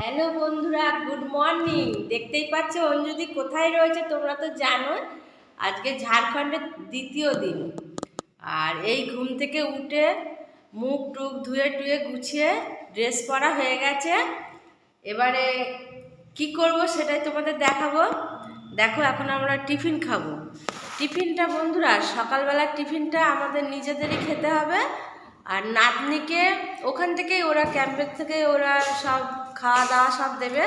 Hello বন্ধুরা, good morning. দেখতেই পাচ্ছ অঞ্জলি কোথায় রয়েছে তোমরা তো জানো আজকে ঝাড়খণ্ডের দ্বিতীয় দিন। আর এই ঘুম থেকে উঠে মুখ টুক ধুয়ে টুয়ে গুছিয়ে ড্রেস পরা হয়ে গেছে। এবারে কি করব সেটাই তোমাদের দেখাবো। দেখো, এখন আমরা টিফিন খাব। টিফিনটা বন্ধুরা সকালবেলার টিফিনটা আমাদের নিজেদেরই খেতে হবে। আর নাতনিকে, ওখান থেকেই ওরা, ক্যাম্পের থেকে ওরা সব খাওয়া দাওয়া সব দেবে।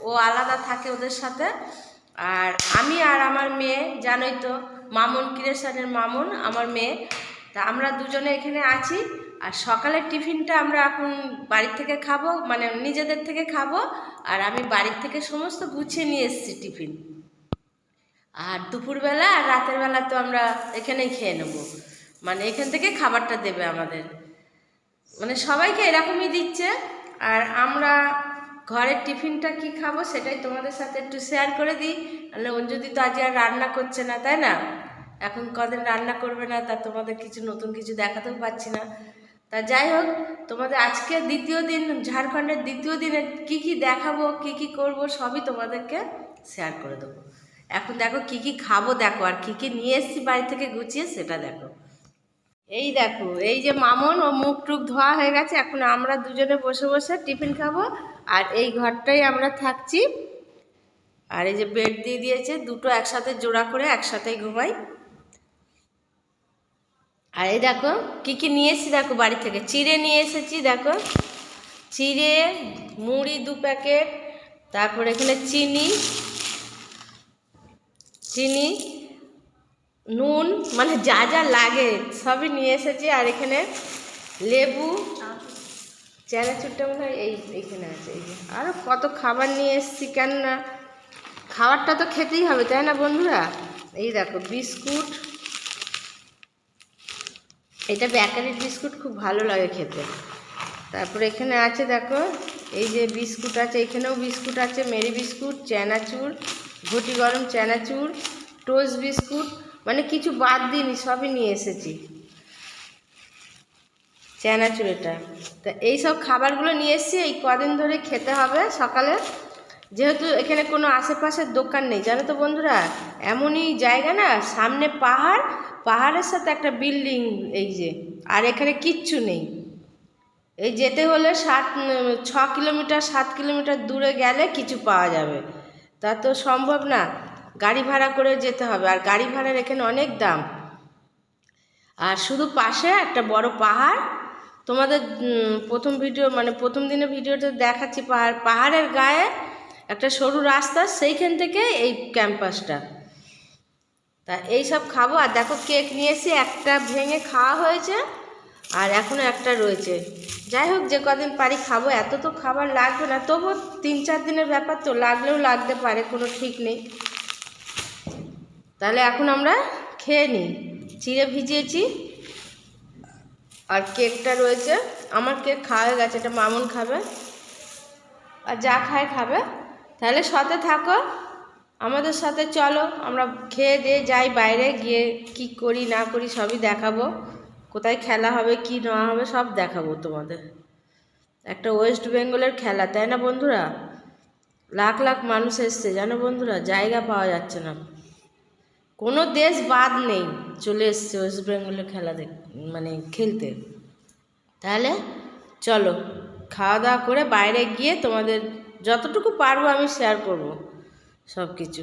ও আলাদা থাকে ওদের সাথে। আর আমি আর আমার মেয়ে, জানোই তো, মামুন ক্রিয়েশনের মামুন, আমার মেয়ে। তা আমরা দুজনে এখানে আছি। আর সকালের টিফিনটা আমরা এখন বাড়ির থেকে খাব মানে নিজেদের থেকে খাব। আর আমি বাড়ির থেকে সমস্ত গুছিয়ে নিয়ে এসেছি টিফিন। আর দুপুরবেলা আর রাতের বেলা তো আমরা এখানেই খেয়ে নেব। মানে এখান থেকে খাবারটা দেবে আমাদের। মানে সবাইকে এরকমই দিচ্ছে। আর আমরা ঘরের টিফিনটা কি খাব সেটাই তোমাদের সাথে একটু শেয়ার করে দিই। নাহলে অঞ্জলি তো আজ আর রান্না করছে না, তাই না? এখন কদিন রান্না করবে না, তা তোমাদের কিছু নতুন কিছু দেখাতেও পাচ্ছি না। তা যাই হোক, তোমাদের আজকে দ্বিতীয় দিন, ঝাড়খণ্ডের দ্বিতীয় দিনে কি কি দেখাবো, কি কি করব, সবই তোমাদেরকে শেয়ার করে দেবো। এখন দেখো কি কি খাব, দেখো আর কি কি নিয়ে এসেছি বাড়ি থেকে গুছিয়ে সেটা দেখো। এই দেখো, এই যে মামন, ও মুখ টুক ধোয়া হয়ে গেছে, এখন আমরা দুজনে বসে বসে টিফিন খাব, আর এই ঘরটাই আমরা থাকছি। আর এই যে বেড দিয়ে দিয়েছে, দুটো একসাথে জোড়া করে একসাথেই ঘুমাই। আর এই দেখো, কি কি নিয়ে এসেছি দেখো বাড়ি থেকে? চিড়ে নিয়ে এসেছি দেখো। চিড়ে, মুড়ি দু প্যাকেট, তারপর এখানে চিনি। চিনি নুন মানে যা যা লাগে সবই নিয়ে এসেছি। আর এখানে লেবু চানাচুরটা মনে হয় এই এইখানে আছে, এই যে। আরও কত খাবার নিয়ে এসেছি, কেননা খাবারটা তো খেতেই হবে, তাই না বন্ধুরা? এই দেখো, বিস্কুট। এটা বেকারির বিস্কুট, খুব ভালো লাগে খেতে। তারপরে এখানে আছে, দেখো, এই যে বিস্কুট আছে, এখানেও বিস্কুট আছে, মেরি বিস্কুট, চানাচুর, ঘটি গরম চানাচুর, টোস্ট বিস্কুট মানে কিছু বাদ দিইনি, সবই নিয়ে এসেছি। চানাচুর এটা তা এই সব খাবারগুলো নিয়ে এসেছি, এই কদিন ধরে খেতে হবে সকালে। যেহেতু এখানে কোনো আশেপাশের দোকান নেই, জানো তো বন্ধুরা? এমনই জায়গা না, সামনে পাহাড়, পাহাড়ের সাথে একটা বিল্ডিং এই যে, আর এখানে কিচ্ছু নেই। এই যেতে হলে সাত ছ কিলোমিটার, সাত কিলোমিটার দূরে গেলে কিছু পাওয়া যাবে। তা তো সম্ভব না। গাড়ি ভাড়া করে যেতে হবে। আর গাড়ি ভাড়ার এখানে অনেক দাম। আর শুধু পাশে একটা বড় পাহাড়। তোমাদের প্রথম ভিডিও মানে প্রথম দিনে ভিডিওতে দেখাচ্ছি পাহাড়। পাহাড়ের গায়ে একটা সরু রাস্তা, সেইখান থেকে এই ক্যাম্পাসটা তা এই সব খাব। আর দেখো কেক নিয়ে এসে একটা ভেঙে খাওয়া হয়েছে, আর এখনও একটা রয়েছে। যাই হোক, যে কদিন পারি খাব। এত তো খাবার লাগবে না। তবু তিন চার দিনের ব্যাপার তো, লাগলেও লাগতে পারে, কোনো ঠিক নেই। তাহলে এখন আমরা খেয়ে নিই। চিড়ে ভিজিয়েছি। আর কেকটা রয়েছে। আমার কেক খাওয়া হয়ে গেছে, এটা মামুন খাবে। আর যা খায় খাবে। তাহলে সাথে থাকো। আমাদের সাথে চলো। আমরা খেয়ে দিয়ে যাই বাইরে, গিয়ে কি করি, না করি সবই দেখাবো। কোথায় খেলা হবে, কি না হবে, সব দেখাবো তোমাদের। একটা ওয়েস্ট বেঙ্গলের খেলা, তাই না বন্ধুরা? লাখ লাখ মানুষ এসছে, জানো বন্ধুরা? জায়গা পাওয়া যাচ্ছে না। কোনো দেশ বাদ নেই, চলে এসছে ওয়েস্ট বেঙ্গলে খেলা মানে খেলতে। তাহলে চলো, খাওয়া দাওয়া করে বাইরে গিয়ে তোমাদের যতটুকু পারব আমি শেয়ার করব সব কিছু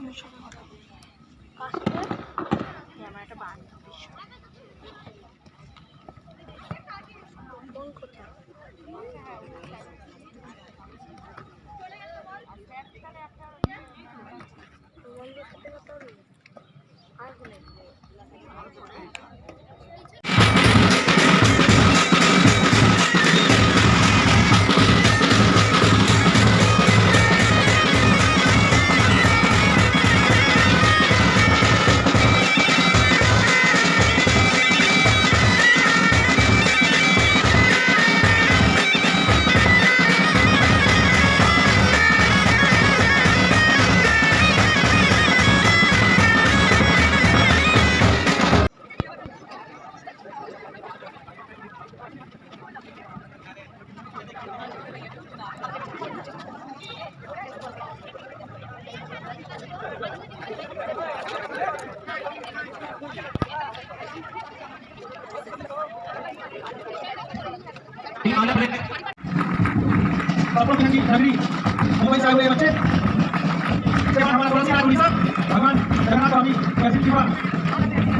শুনে শুনে কথা বলি আসলে আমার একটা বান্ধবীর সাথে কোন কোথায়? আর হলে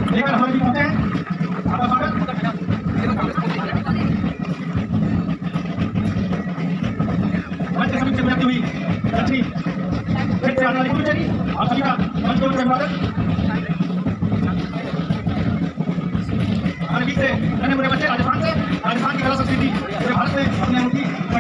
लेकर हमारे बीच पहुंचे हैं आपका स्वागत मंच के समीप से गुजरती हुई लक्ष्मी फिर से आने वाली कुछ चली आप सभी का मंच को स्वागत बीच से नन्हे मुन्ने बच्चे राजस्थान से राजस्थान की कला संस्कृति, पूरे भारत में अपनी अनूठी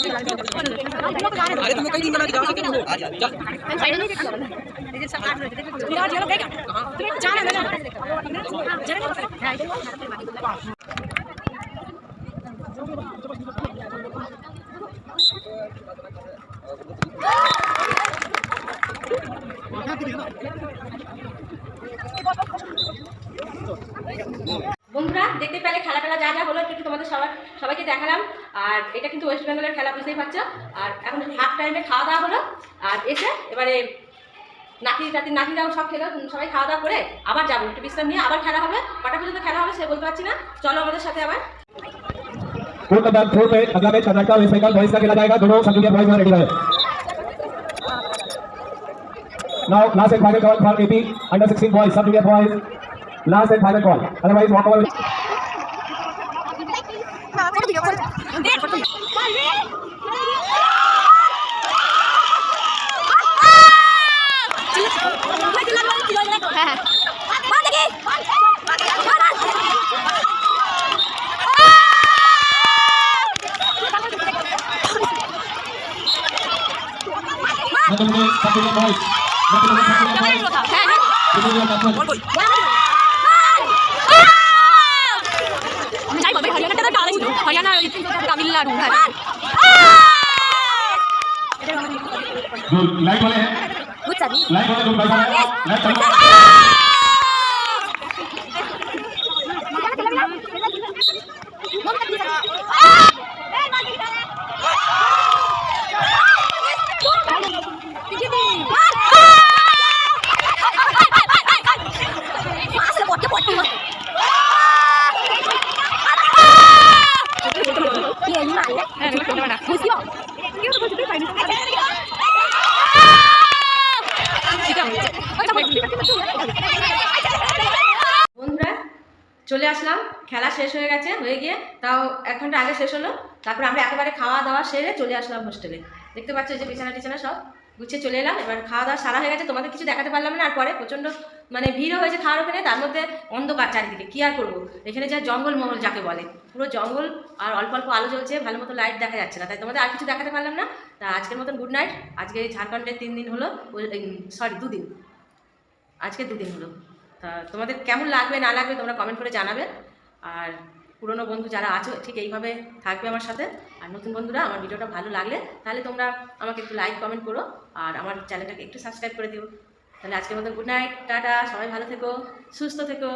अरे तुम कहीं दिन बना के जा सकते हो जा साइड में ये सब काट लो यार चलो क्या जाने दे जाने दे Thank you. দেখতে পেলে খেলা টেলা যা যা হলো একটু একটু তোমাদের সবার সবাইকে দেখালাম আর এটা কিন্তু ওয়েস্ট বেঙ্গলের খেলা বুঝতেই পারছো আর এখন হাফ টাইমে খাওয়া দাওয়া হলো আর এসে এবারে নাতি টাতি নাতিরাও সব খেলো সবাই খাওয়া দাওয়া করে আবার যাবো একটু বিশ্রাম নিয়ে আবার খেলা হবে কটা পর্যন্ত খেলা হবে সে বলতে পারছি না চলো আমাদের साथे আবার फोर्थ नंबर फोर पे अगला match Karnataka waste Bengal boys का खेला जाएगा दोनों सब इंडिया बॉयज रेडी रहे now last and final call for AP under 16 boys सब India boys last and final call otherwise walk over Satu lagi, satu lagi. Satu lagi, satu lagi. Satu lagi, satu lagi. Tamil Nadu जो light वाले हैं। वाले जो light বন্ধুরা চলে আসলাম। খেলা শেষ হয়ে গেছে হয়ে গিয়ে। তাও এক ঘণ্টা আগে শেষ হলো। তারপর আমরা একেবারে খাওয়া দাওয়া সেরে চলে আসলাম হোস্টেলে দেখতে পাচ্ছ যে বিছানা টিছানা সব গুছিয়ে চলে এলাম, এবার খাওয়া দাওয়া সারা হয়ে গেছে, তোমাদের কিছু দেখাতে পারলাম না, আর পরে প্রচণ্ড মানে ভিড়ও হয়েছে খাওয়ার ওখানে, তার মধ্যে অন্ধকার চারিদিকে। কী আর করব? এখানে যা জঙ্গল মহল যাকে বলে। পুরো জঙ্গল আর অল্প অল্প আলো জ্বলছে, ভালো মতো লাইট দেখা যাচ্ছে না। তাই তোমাদের আর কিছু দেখাতে পারলাম না। তা আজকের মতন গুড নাইট আজকে ঝাড়খণ্ডের তিন দিন হলো সরি দুদিন। আজকে দুদিন হলো। তা তোমাদের কেমন লাগবে, না লাগবে তোমরা কমেন্ট করে জানাবে। আর পুরনো বন্ধু যারা আছো, ঠিক এইভাবে থাকবে আমার সাথে। আর নতুন বন্ধুরা, আমার ভিডিওটা ভালো লাগলে তাহলে তোমরা আমাকে একটু লাইক কমেন্ট করো। আর আমার চ্যানেলটাকে একটু সাবস্ক্রাইব করে দিও। তাহলে আজকের মতো গুড নাইট টাটা, সবাই ভালো থেকো, সুস্থ থেকো।